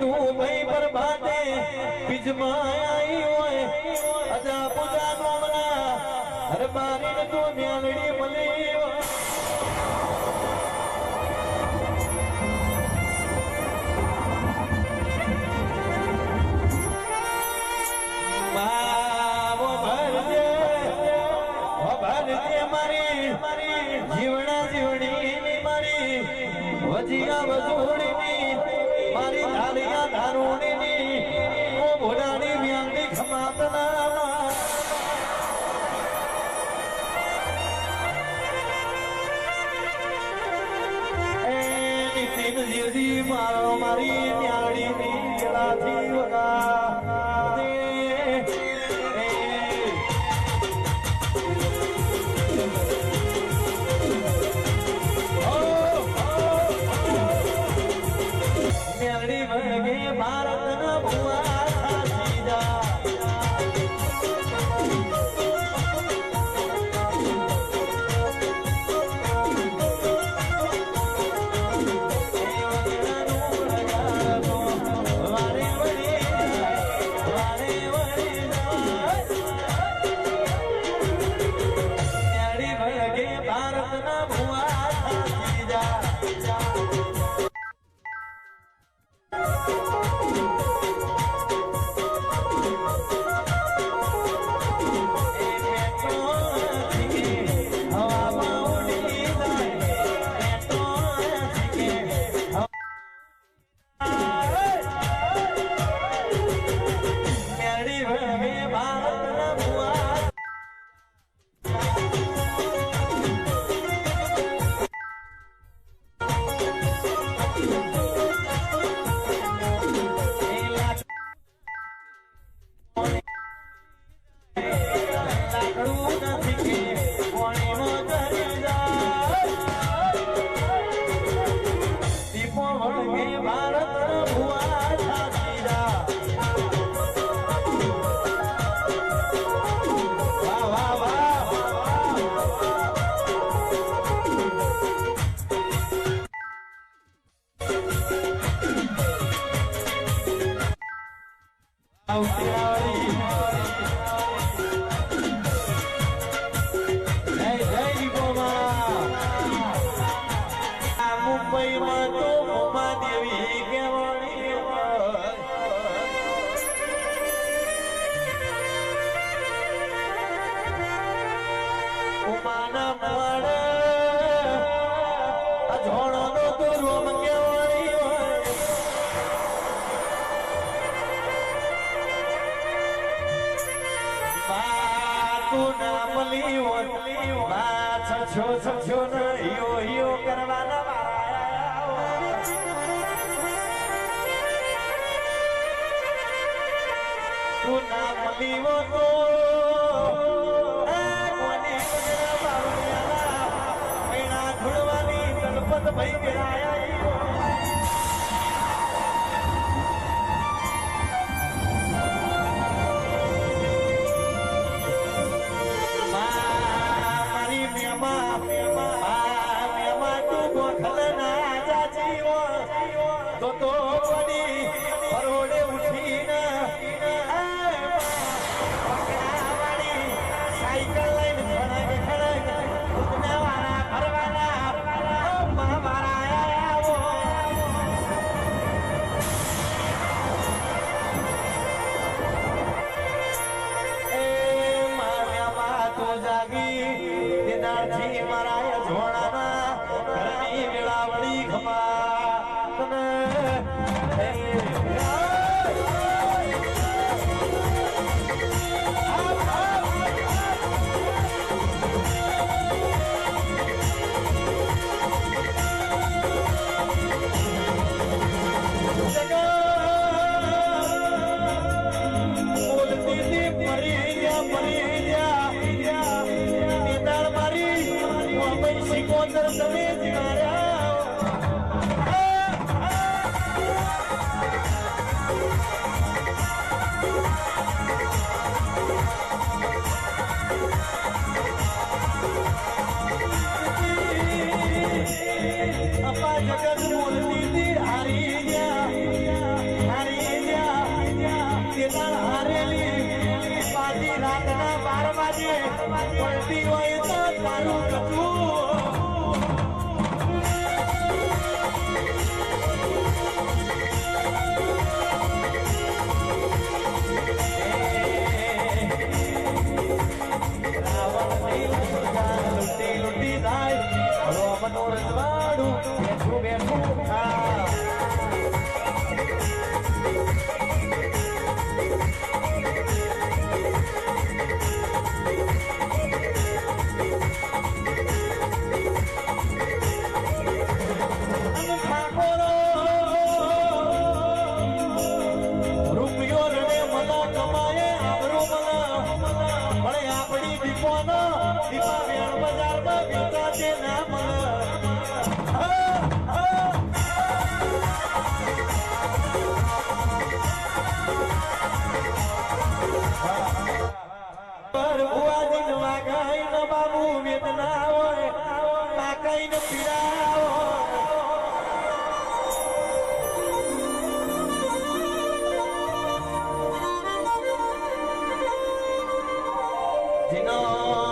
तूं भई भे मां हर बारी न्णी भली ભજીયા વસૂળીની મારી ધારિયા ધારુણીની ઓ ભોળા Oh, બાપુના બલી ઓટલી માં છછો છછો ન યો યો કરવાના બાપુના બલી ઓટલી ભાઈ જતો પડી જીનો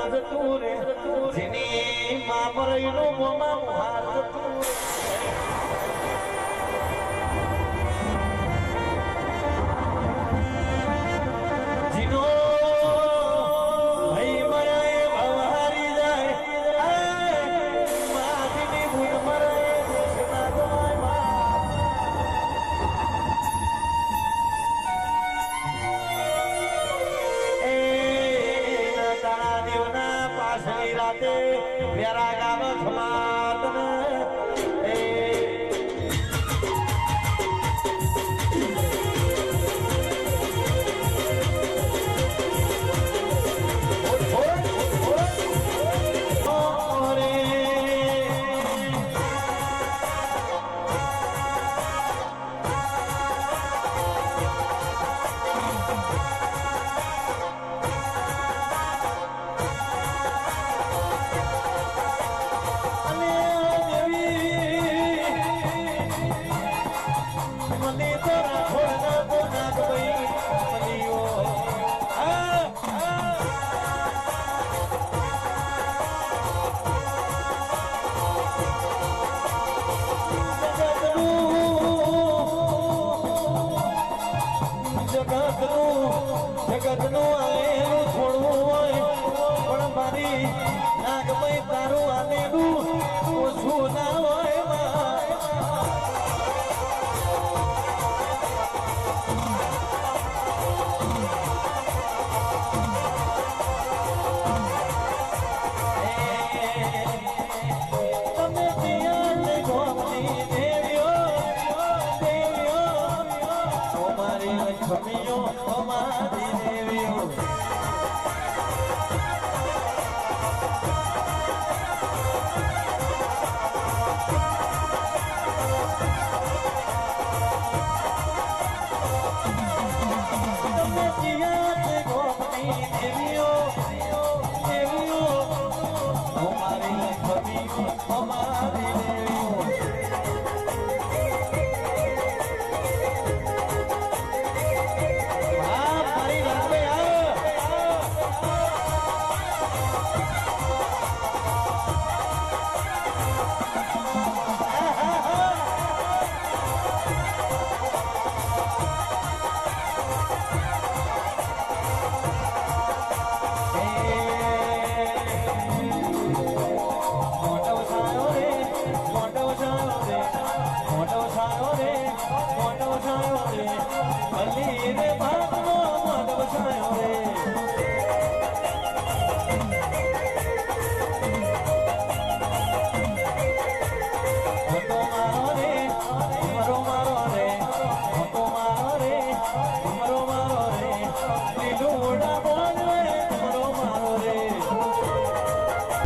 કાકા કર્મ જતું રે. જેની મા મરઈનો મોમાં મુહાર જતું